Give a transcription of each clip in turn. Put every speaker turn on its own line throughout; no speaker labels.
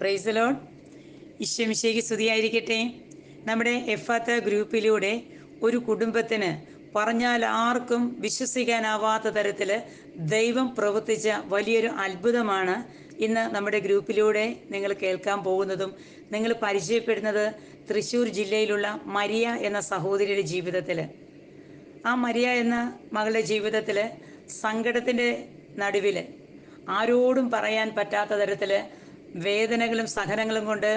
Price loan ഈശ്വമിശയ്ക്ക് സ്തുതിയായിരിക്കട്ടെ. നമ്മുടെ എഫാത്ത ഗ്രൂപ്പിലൂടെ ഒരു കുടുംബത്തിന് പറഞ്ഞാൽ ആർക്കും വിശ്വസിക്കാനാവാത്ത തരത്തിൽ ദൈവം പ്രവർത്തിച്ച വലിയൊരു അത്ഭുതമാണ് ഇന്ന് നമ്മുടെ ഗ്രൂപ്പിലൂടെ നിങ്ങൾ കേൾക്കാൻ പോകുന്നതും നിങ്ങൾ പരിചയപ്പെടുന്നത് തൃശ്ശൂർ ജില്ലയിലുള്ള മരിയ എന്ന സഹോദരിയുടെ ജീവിതത്തിൽ. ആ മരിയ എന്ന മകളുടെ ജീവിതത്തിൽ സങ്കടത്തിന്റെ നടുവിൽ ആരോടും പറയാൻ പറ്റാത്ത തരത്തിൽ വേദനകളും സഹനങ്ങളും കൊണ്ട്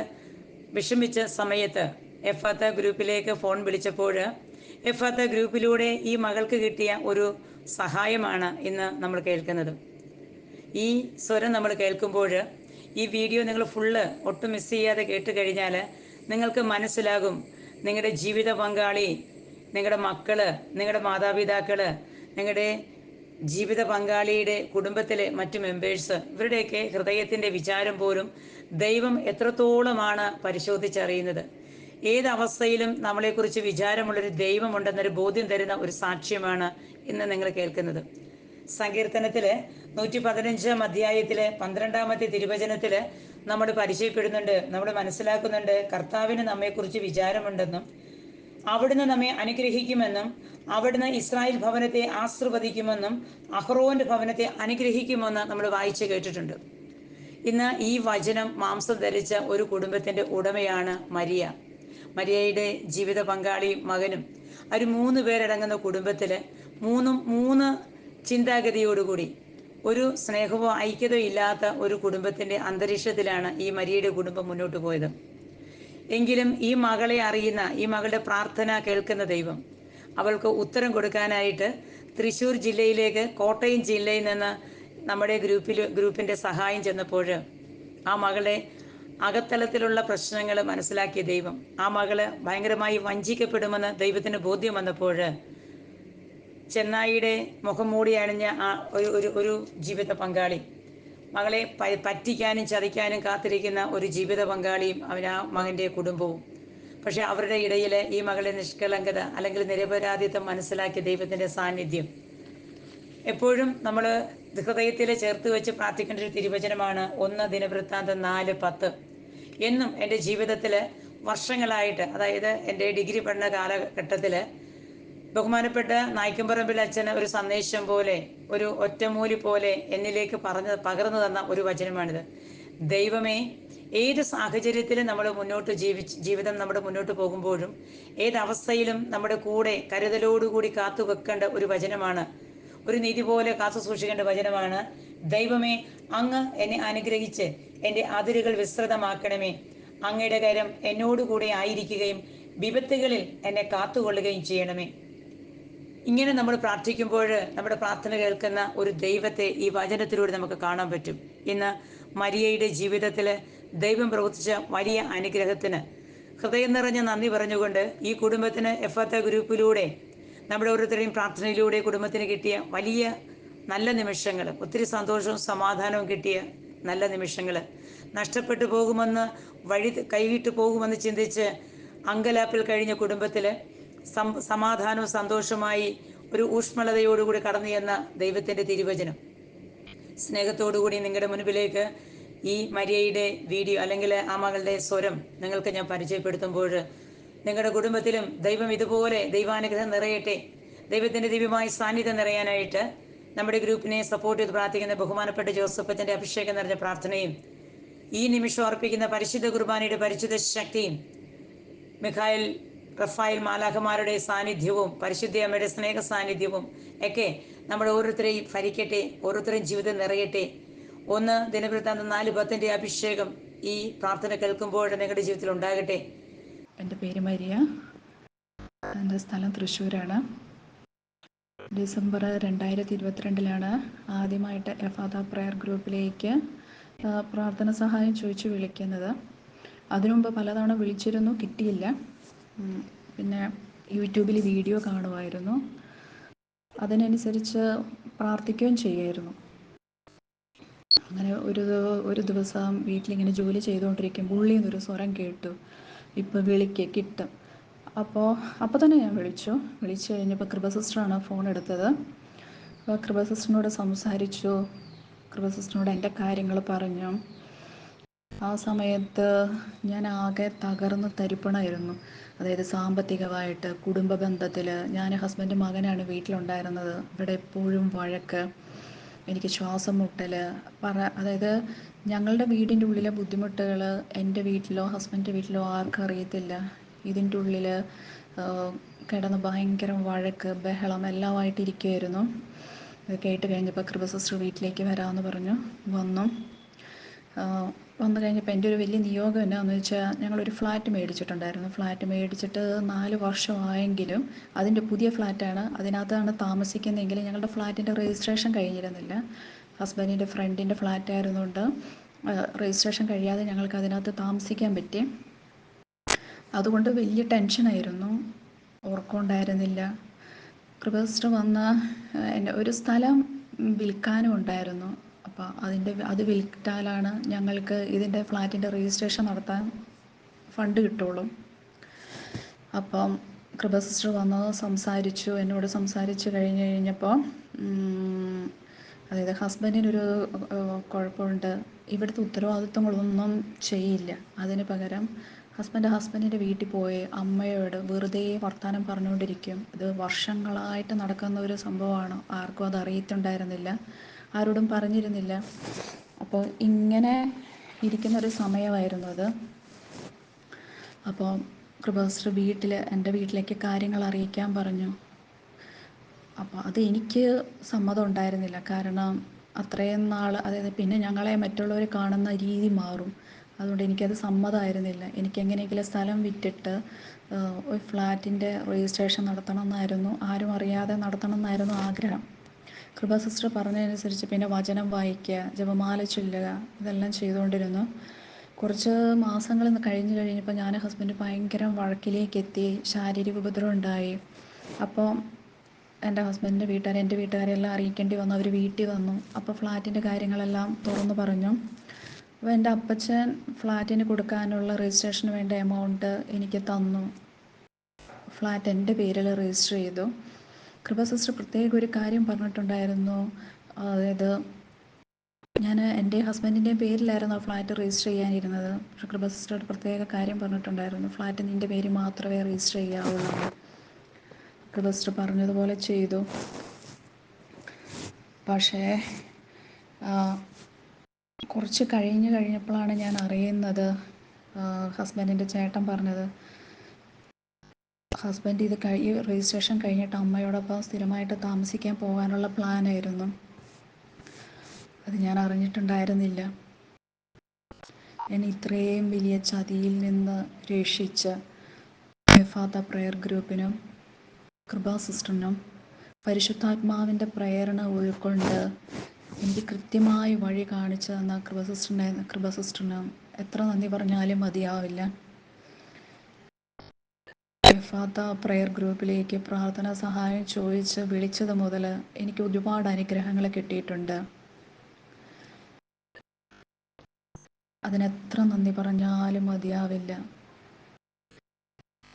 വിഷമിച്ച സമയത്ത് എഫാത്ത ഗ്രൂപ്പിലേക്ക് ഫോൺ വിളിച്ചപ്പോൾ എഫാത്ത ഗ്രൂപ്പിലൂടെ ഈ മകൾക്ക് കിട്ടിയ ഒരു സഹായമാണ് ഇന്ന് നമ്മൾ കേൾക്കുന്നത്. ഈ സ്വരം നമ്മൾ കേൾക്കുമ്പോൾ ഈ വീഡിയോ നിങ്ങൾ ഫുള്ള് ഒട്ടും മിസ് ചെയ്യാതെ കേട്ട് കഴിഞ്ഞാൽ നിങ്ങൾക്ക് മനസ്സിലാകും. നിങ്ങളുടെ ജീവിത പങ്കാളി നിങ്ങളുടെ മക്കൾ നിങ്ങളുടെ മാതാപിതാക്കൾ നിങ്ങളുടെ ജീവിത പങ്കാളിയുടെ കുടുംബത്തിലെ മറ്റു മെമ്പേഴ്സ് ഇവരുടെയൊക്കെ ഹൃദയത്തിന്റെ വിചാരം പോലും ദൈവം എത്രത്തോളമാണ് പരിശോധിച്ചറിയുന്നത്. ഏതവസ്ഥയിലും നമ്മളെക്കുറിച്ച് വിചാരമുള്ളൊരു ദൈവമുണ്ടെന്നൊരു ബോധ്യം തരുന്ന ഒരു സാക്ഷ്യമാണ് ഇന്ന് നിങ്ങൾ കേൾക്കുന്നത്. സങ്കീർത്തനത്തിൽ നൂറ്റി പതിനഞ്ചാം അധ്യായത്തിലെ പന്ത്രണ്ടാമത്തെ തിരുവചനത്തിൽ നമ്മൾ പരിചയപ്പെടുന്നുണ്ട് നമ്മൾ മനസ്സിലാക്കുന്നുണ്ട് കർത്താവിന് നമ്മെക്കുറിച്ച് വിചാരമുണ്ടെന്നും അവിടുന്ന് നമ്മെ അനുഗ്രഹിക്കുമെന്നും അവിടുന്ന് ഇസ്രായേൽ ഭവനത്തെ ആശ്രവദിക്കുമെന്നും അഹ്റോന്റെ ഭവനത്തെ അനുഗ്രഹിക്കുമെന്ന് നമ്മൾ വായിച്ചു കേട്ടിട്ടുണ്ട്. ഇന്ന് ഈ വചനം മാംസം ധരിച്ച ഒരു കുടുംബത്തിന്റെ ഉടമയാണ് മരിയ. മരിയയുടെ ജീവിത പങ്കാളിയും മകനും ഒരു മൂന്ന് പേരടങ്ങുന്ന കുടുംബത്തിൽ മൂന്നും മൂന്ന് ചിന്താഗതിയോടുകൂടി ഒരു സ്നേഹമോ ഐക്യതയോ ഇല്ലാത്ത ഒരു കുടുംബത്തിന്റെ അന്തരീക്ഷത്തിലാണ് ഈ മരിയയുടെ കുടുംബം മുന്നോട്ട് പോയത്. എങ്കിലും ഈ മകളെ അറിയുന്ന ഈ മകളുടെ പ്രാർത്ഥന കേൾക്കുന്ന ദൈവം അവൾക്ക് ഉത്തരം കൊടുക്കാനായിട്ട് തൃശ്ശൂർ ജില്ലയിലേക്ക് കോട്ടയം ജില്ലയിൽ നിന്ന് നമ്മുടെ ഗ്രൂപ്പിൽ ഗ്രൂപ്പിന്റെ സഹായം ചെന്നപ്പോൾ ആ മകളെ അകത്തലത്തിലുള്ള പ്രശ്നങ്ങൾ മനസ്സിലാക്കിയ ദൈവം. ആ മകൾ ഭയങ്കരമായി വഞ്ചിക്കപ്പെടുമെന്ന് ദൈവത്തിന് ബോധ്യം വന്നപ്പോൾ ചെന്നായിയുടെ മുഖം മൂടി അണിഞ്ഞ ആ ഒരു ഒരു ജീവിത പങ്കാളി മകളെ പറ്റിക്കാനും ചതിക്കാനും കാത്തിരിക്കുന്ന ഒരു ജീവിത പങ്കാളിയും അവൻ ആ മകന്റെ കുടുംബവും. പക്ഷെ അവരുടെ ഇടയിൽ ഈ മകളുടെ നിഷ്കളങ്കത അല്ലെങ്കിൽ നിരപരാധിത്വം മനസ്സിലാക്കിയ ദൈവത്തിന്റെ സാന്നിധ്യം. എപ്പോഴും നമ്മൾ ഹൃദയത്തിൽ ചേർത്ത് വെച്ച് പ്രാർത്ഥിക്കേണ്ട ഒരു തിരുവചനമാണ് ഒന്ന് ദിനവൃത്താന്തം നാല് പത്ത്. എന്നും എന്റെ ജീവിതത്തിൽ വർഷങ്ങളായിട്ട് അതായത് എന്റെ ഡിഗ്രി പഠന കാലഘട്ടത്തിൽ ബഹുമാനപ്പെട്ട നായ്ക്കമ്പറമ്പിൽ അച്ഛന് ഒരു സന്ദേശം പോലെ ഒരു ഒറ്റമൂലി പോലെ എന്നിലേക്ക് പറഞ്ഞ് പകർന്നു തന്ന ഒരു വചനമാണിത്. ദൈവമേ ഏത് സാഹചര്യത്തിലും നമ്മൾ മുന്നോട്ട് ജീവിച്ച് ജീവിതം നമ്മുടെ മുന്നോട്ട് പോകുമ്പോഴും ഏതവസ്ഥയിലും നമ്മുടെ കൂടെ കരുതലോടുകൂടി കാത്തു വെക്കേണ്ട ഒരു വചനമാണ്. ഒരു നീതി പോലെ കാത്തു സൂക്ഷിക്കേണ്ട വചനമാണ്. ദൈവമേ അങ്ങ് എന്നെ അനുഗ്രഹിച്ച് എന്റെ അതിരുകൾ വിസ്തൃതമാക്കണമേ. അങ്ങയുടെ കരം എന്നോടുകൂടെ ആയിരിക്കുകയും വിപത്തുകളിൽ എന്നെ കാത്തുകൊള്ളുകയും ചെയ്യണമേ. ഇങ്ങനെ നമ്മൾ പ്രാർത്ഥിക്കുമ്പോൾ നമ്മുടെ പ്രാർത്ഥന കേൾക്കുന്ന ഒരു ദൈവത്തെ ഈ വചനത്തിലൂടെ നമുക്ക് കാണാൻ പറ്റും. ഇന്ന് മരിയയുടെ ജീവിതത്തിൽ ദൈവം പ്രവർത്തിച്ച വലിയ അനുഗ്രഹത്തിന് ഹൃദയം നിറഞ്ഞ നന്ദി പറഞ്ഞുകൊണ്ട് ഈ കുടുംബത്തിന് എഫ് ഗ്രൂപ്പിലൂടെ നമ്മുടെ ഓരോരുത്തരുടെയും പ്രാർത്ഥനയിലൂടെ കുടുംബത്തിന് കിട്ടിയ വലിയ നല്ല നിമിഷങ്ങൾ ഒത്തിരി സന്തോഷവും സമാധാനവും കിട്ടിയ നല്ല നിമിഷങ്ങൾ നഷ്ടപ്പെട്ടു പോകുമെന്ന് വഴി കൈവിട്ട് പോകുമെന്ന് ചിന്തിച്ച് അങ്കലാപ്പിൽ കഴിഞ്ഞ കുടുംബത്തിൽ സമാധാനവും സന്തോഷമായി ഒരു ഊഷ്മളതയോടുകൂടി കടന്നു ചെന്ന ദൈവത്തിന്റെ തിരുവചനം. സ്നേഹത്തോടുകൂടി നിങ്ങളുടെ മുൻപിലേക്ക് ഈ മരിയയുടെ വീഡിയോ അല്ലെങ്കിൽ ആ മകളുടെ സ്വരം നിങ്ങൾക്ക് ഞാൻ പരിചയപ്പെടുത്തുമ്പോൾ നിങ്ങളുടെ കുടുംബത്തിലും ദൈവം ഇതുപോലെ ദൈവാനുഗ്രഹം നിറയട്ടെ. ദൈവത്തിന്റെ ദിവ്യമായ സാന്നിധ്യം നിറയാനായിട്ട് നമ്മുടെ ഗ്രൂപ്പിനെ സപ്പോർട്ട് ചെയ്ത് പ്രാർത്ഥിക്കുന്ന ബഹുമാനപ്പെട്ട ജോസഫത്തിന്റെ അഭിഷേകം നിറഞ്ഞ പ്രാർത്ഥനയും ഈ നിമിഷം അർപ്പിക്കുന്ന പരിശുദ്ധ കുർബാനയുടെ പരിശുദ്ധ ശക്തിയും മിഖായൽ റഫായിൽ മാലാഖമാരുടെ സാന്നിധ്യവും പരിശുദ്ധ അമ്മയുടെ സ്നേഹ സാന്നിധ്യവും ഒക്കെ നമ്മുടെ ഓരോരുത്തരെയും ഭരിക്കട്ടെ ഓരോരുത്തരെയും ജീവിതം നിറയട്ടെ. ഒന്ന് ദിനവൃത്താന്ത നാല് പത്തിന്റെ അഭിഷേകം ഈ പ്രാർത്ഥന കേൾക്കുമ്പോൾ നിങ്ങളുടെ ജീവിതത്തിൽ ഉണ്ടാകട്ടെ.
എന്റെ പേര് മരിയ. എന്റെ സ്ഥലം തൃശ്ശൂരാണ്. ഡിസംബർ രണ്ടായിരത്തി ഇരുപത്തിരണ്ടിലാണ് ആദ്യമായിട്ട് എഫാദ പ്രയർ ഗ്രൂപ്പിലേക്ക് പ്രാർത്ഥന സഹായം ചോദിച്ചു വിളിക്കുന്നത്. അതിനുമുമ്പ് പലതവണ വിളിച്ചിരുന്നു കിട്ടിയില്ല. പിന്നെ യൂട്യൂബിൽ വീഡിയോ കാണുമായിരുന്നു. അതിനനുസരിച്ച് പ്രാർത്ഥിക്കുകയും ചെയ്യുമായിരുന്നു അങ്ങനെ ഒരു ഒരു ദിവസം വീട്ടിലിങ്ങനെ ജോലി ചെയ്തുകൊണ്ടിരിക്കുമ്പോൾ ഉള്ളിൽ നിന്നൊരു സ്വരം കേട്ടു. ഇപ്പോൾ വിളിക്ക് കിട്ടും. അപ്പോൾ അപ്പോൾ തന്നെ ഞാൻ വിളിച്ചു. വിളിച്ചു കഴിഞ്ഞപ്പോൾ കൃപ സിസ്റ്ററാണ് ഫോൺ എടുത്തത്. അപ്പോൾ കൃപ സിസ്റ്ററിനോട് സംസാരിച്ചു. കൃപ സിസ്റ്ററിനോട് എന്റെ കാര്യങ്ങൾ പറഞ്ഞു. ആ സമയത്ത് ഞാൻ ആകെ തകർന്ന് തരിപ്പണമായിരുന്നു അതായത് സാമ്പത്തികമായിട്ട് കുടുംബ ബന്ധത്തിൽ ഞാൻ ഹസ്ബൻഡ് മകനാണ് വീട്ടിലുണ്ടായിരുന്നത്. ഇവിടെ എപ്പോഴും വഴക്ക് എനിക്ക് ശ്വാസം മുട്ടൽ പറ അതായത് ഞങ്ങളുടെ വീടിന്റെ ഉള്ളിലെ ബുദ്ധിമുട്ടുകൾ എന്റെ വീട്ടിലോ ഹസ്ബൻഡിന്റെ വീട്ടിലോ ആർക്കും അറിയത്തില്ല. ഇതിന്റെ ഉള്ളിൽ കിടന്ന് ഭയങ്കര വഴക്ക് ബഹളം എല്ലാമായിട്ടിരിക്കുമായിരുന്നു കേട്ട് കഴിഞ്ഞപ്പോൾ കൃപ സിസ്റ്റർ വീട്ടിലേക്ക് വരാമെന്ന് പറഞ്ഞു. വന്നു. വന്നു കഴിഞ്ഞപ്പോൾ എന്റെ ഒരു വലിയ നിയോഗം എന്നാന്ന് വെച്ചാൽ ഞങ്ങളൊരു ഫ്ലാറ്റ് മേടിച്ചിട്ടുണ്ടായിരുന്നു. ഫ്ലാറ്റ് മേടിച്ചിട്ട് നാല് വർഷമായെങ്കിലും അതിന്റെ പുതിയ ഫ്ലാറ്റാണ്. അതിനകത്താണ് താമസിക്കുന്നതെങ്കിൽ ഞങ്ങളുടെ ഫ്ലാറ്റിന്റെ രജിസ്ട്രേഷൻ കഴിഞ്ഞിരുന്നില്ല. ഹസ്ബൻഡിന്റെ ഫ്രണ്ടിന്റെ ഫ്ലാറ്റ് ആയിരുന്നുകൊണ്ട് രജിസ്ട്രേഷൻ കഴിയാതെ ഞങ്ങൾക്ക് അതിനകത്ത് താമസിക്കാൻ പറ്റി. അതുകൊണ്ട് വലിയ ടെൻഷനായിരുന്നു. ഉറക്കമുണ്ടായിരുന്നില്ല. കൃപസ്റ്റ് വന്ന എന്റെ ഒരു സ്ഥലം വിൽക്കാനും ഉണ്ടായിരുന്നു. അപ്പോൾ അതിന്റെ അത് വിറ്റാലാണ് ഞങ്ങൾക്ക് ഇതിന്റെ ഫ്ലാറ്റിന്റെ രജിസ്ട്രേഷൻ നടത്താൻ ഫണ്ട് കിട്ടുള്ളൂ. അപ്പം കൃപ സിസ്റ്റർ വന്ന് സംസാരിച്ചു എന്നോട് സംസാരിച്ച് കഴിഞ്ഞ് കഴിഞ്ഞപ്പോൾ അതായത് ഹസ്ബൻഡിനൊരു കുഴപ്പമുണ്ട്. ഇവിടുത്തെ ഉത്തരവാദിത്വങ്ങളൊന്നും ചെയ്യില്ല. അതിന് പകരം ഹസ്ബൻഡ് ഹസ്ബൻഡിന്റെ വീട്ടിൽ പോയി അമ്മയോട് വെറുതെ വർത്തമാനം പറഞ്ഞുകൊണ്ടിരിക്കും. ഇത് വർഷങ്ങളായിട്ട് നടക്കുന്ന ഒരു സംഭവമാണ്. ആർക്കും അത് അറിയത്തുണ്ടായിരുന്നില്ല. ആരോടും പറഞ്ഞിരുന്നില്ല. അപ്പോൾ ഇങ്ങനെ ഇരിക്കുന്ന ഒരു സമയമായിരുന്നു അത്. അപ്പോൾ കൃപാസ്റ്റർ വീട്ടിൽ എന്റെ വീട്ടിലേക്ക് കാര്യങ്ങൾ അറിയിക്കാൻ പറഞ്ഞു. അപ്പോൾ അത് എനിക്ക് സമ്മതം ഉണ്ടായിരുന്നില്ല. കാരണം അത്രയും നാൾ അതായത് പിന്നെ ഞങ്ങളെ മറ്റുള്ളവർ കാണുന്ന രീതി മാറും. അതുകൊണ്ട് എനിക്കത് സമ്മതമായിരുന്നില്ല. എനിക്ക് എങ്ങനെയെങ്കിലും സ്ഥലം വിറ്റിട്ട് ഒരു ഫ്ലാറ്റിന്റെ രജിസ്ട്രേഷൻ നടത്തണം എന്നായിരുന്നു ആരും അറിയാതെ നടത്തണം എന്നായിരുന്നു ആഗ്രഹം. കൃപ സിസ്റ്റർ പറഞ്ഞതനുസരിച്ച് പിന്നെ വചനം വായിക്കുക ജപമാല ചൊല്ലുക ഇതെല്ലാം ചെയ്തുകൊണ്ടിരുന്നു. കുറച്ച് മാസങ്ങൾ കഴിഞ്ഞ് കഴിഞ്ഞപ്പോൾ ഞാൻ ഹസ്ബൻഡ് ഭയങ്കര വഴക്കിലേക്ക് എത്തി ശാരീരിക ഉപദ്രവം ഉണ്ടായി. അപ്പോൾ എന്റെ ഹസ്ബൻഡിന്റെ വീട്ടുകാർ എന്റെ വീട്ടുകാരെല്ലാം അറിയിക്കേണ്ടി വന്നു. അവർ വീട്ടിൽ വന്നു. അപ്പോൾ ഫ്ലാറ്റിന്റെ കാര്യങ്ങളെല്ലാം തുറന്നു പറഞ്ഞു. അപ്പോൾ എന്റെ അപ്പച്ചൻ ഫ്ലാറ്റിന് കൊടുക്കാനുള്ള രജിസ്ട്രേഷന് വേണ്ട എമൗണ്ട് എനിക്ക് തന്നു. ഫ്ലാറ്റ് എന്റെ പേരിൽ രജിസ്റ്റർ ചെയ്തു. കൃപ സിസ്റ്റർ പ്രത്യേക ഒരു കാര്യം പറഞ്ഞിട്ടുണ്ടായിരുന്നു. അതായത് ഞാൻ എന്റെ ഹസ്ബൻഡിന്റെ പേരിലായിരുന്നു ആ ഫ്ലാറ്റ് രജിസ്റ്റർ ചെയ്യാനിരുന്നത്. പക്ഷെ കൃപ സിസ്റ്ററോട് പ്രത്യേക കാര്യം പറഞ്ഞിട്ടുണ്ടായിരുന്നു. ഫ്ലാറ്റ് നിന്റെ പേര് മാത്രമേ രജിസ്റ്റർ ചെയ്യാവുള്ളൂ. കൃപ സിസ്റ്റർ പറഞ്ഞതുപോലെ ചെയ്തു. പക്ഷേ കുറച്ച് കഴിഞ്ഞ് കഴിഞ്ഞപ്പോഴാണ് ഞാൻ അറിയുന്നത് ഹസ്ബൻഡിന്റെ ചേട്ടൻ പറഞ്ഞത് ഹസ്ബൻഡ് ഇത് കഴി രജിസ്ട്രേഷൻ കഴിഞ്ഞിട്ട് അമ്മയോടൊപ്പം സ്ഥിരമായിട്ട് താമസിക്കാൻ പോകാനുള്ള പ്ലാനായിരുന്നു അത് ഞാൻ അറിഞ്ഞിട്ടുണ്ടായിരുന്നില്ല. ഞാൻ ഇത്രയും വലിയ ചതിയിൽ നിന്ന് രക്ഷിച്ച ഫാത്ത പ്രയർ ഗ്രൂപ്പിനും കൃപാ സിസ്റ്ററിനും പരിശുദ്ധാത്മാവിന്റെ പ്രേരണ ഉൾക്കൊണ്ട് എനിക്ക് കൃത്യമായി വഴി കാണിച്ചു തന്ന കൃപ സിസ്റ്ററിനെ കൃപ സിസ്റ്ററിനും എത്ര നന്ദി പറഞ്ഞാലും മതിയാവില്ല. എഫാത്ത പ്രെയർ ഗ്രൂപ്പിലേക്ക് പ്രാർത്ഥന സഹായം ചോദിച്ച് വിളിച്ചത് മുതൽ എനിക്ക് ഒരുപാട് അനുഗ്രഹങ്ങൾ കിട്ടിയിട്ടുണ്ട്. അതിനെത്ര നന്ദി പറഞ്ഞാലും മതിയാവില്ല.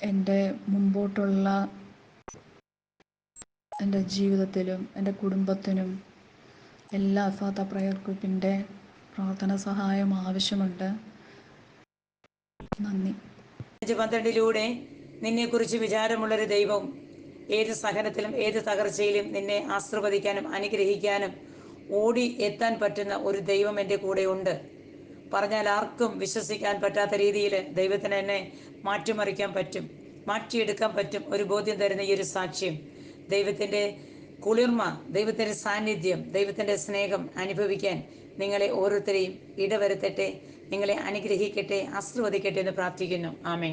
എന്റെ മുമ്പോട്ടുള്ള എന്റെ ജീവിതത്തിലും എന്റെ കുടുംബത്തിനും എല്ലാ അഫാത്ത പ്രയർ ഗ്രൂപ്പിന്റെ പ്രാർത്ഥന സഹായം ആവശ്യമുണ്ട്. നന്ദി.
പന്ത്രണ്ടിലൂടെ നിന്നെക്കുറിച്ച് വിചാരമുള്ളൊരു ദൈവം ഏത് സഹനത്തിലും ഏത് തകർച്ചയിലും നിന്നെ ആശ്രവദിക്കാനും അനുഗ്രഹിക്കാനും ഓടി എത്താൻ പറ്റുന്ന ഒരു ദൈവം എന്റെ കൂടെയുണ്ട്. പറഞ്ഞാൽ ആർക്കും വിശ്വസിക്കാൻ പറ്റാത്ത രീതിയിൽ ദൈവത്തിന് എന്നെ മാറ്റിമറിക്കാൻ പറ്റും മാറ്റിയെടുക്കാൻ പറ്റും ഒരു ബോധ്യം തരുന്ന ഈ ഒരു സാക്ഷ്യം. ദൈവത്തിന്റെ കുളിർമ ദൈവത്തിന്റെ സാന്നിധ്യം ദൈവത്തിന്റെ സ്നേഹം അനുഭവിക്കാൻ നിങ്ങളെ ഓരോരുത്തരെയും ഇടവരുത്തട്ടെ നിങ്ങളെ അനുഗ്രഹിക്കട്ടെ ആശ്രവദിക്കട്ടെ എന്ന് പ്രാർത്ഥിക്കുന്നു. ആമേ